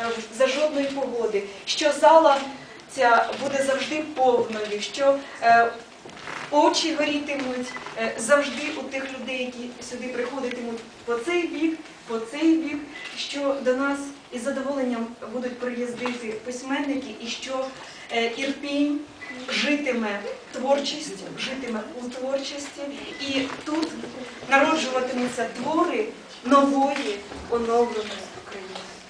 е, за жодної погоди, що зала ця буде завжди повною, що е, очі горітимуть е, завжди у тих людей, які сюди приходитимуть по цей бік, по цей бік, що до нас із задоволенням будуть приїздити письменники, і що Ірпінь житиме творчість, житиме у творчості, і тут народжуватимуться твори нової оновленої України. Ми в це віримо.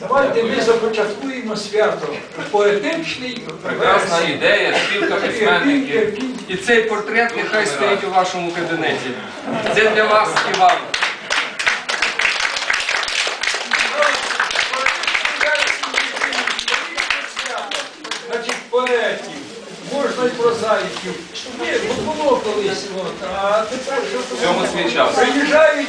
Давайте ми започаткуємо свято. Поетичний, Прекрасна ідея, спілка письменників. І цей портрет нехай стоїть у вашому кабінеті. Це для вас, Іван. Значить, поетів, можна й прозаїків. Ні, ну було колись, а тепер що приїжджають.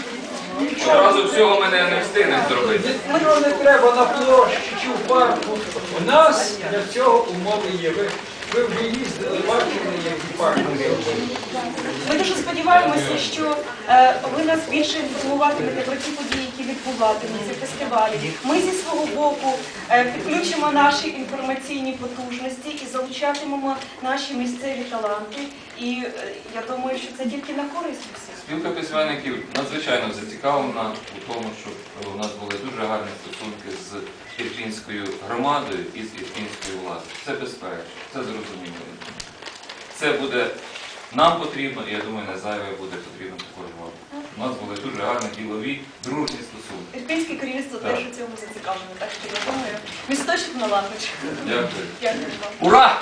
Одразу всього мене не встигнеш зробити. Нічого не треба на площі чи в парку. У нас для цього умови є. Ви, ви вже їздили, бачили, які парки. Ми дуже сподіваємося, що е, ви нас більше інформуватимете про ті події, які відбуватимуться, фестивалі. Ми зі свого боку е, підключимо наші інформаційні потужності і залучатимемо наші місцеві таланти. І е, я думаю, що це тільки на користь усіх. Спілка письменників надзвичайно зацікавлена у тому, щоб у нас були дуже гарні стосунки з ірпінською громадою і з ірпінською владою. Це безперечно, це зрозуміло. Це буде нам потрібно, і я думаю, не зайве буде потрібно також вам. У нас були дуже гарні ділові, дружні стосунки. Ірпінське керівництво теж у цьому зацікавлене, так що я думаю, місточок налагоджено. Дякую. Дякую вам. Ура!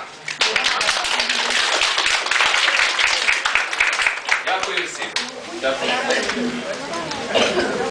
princípio.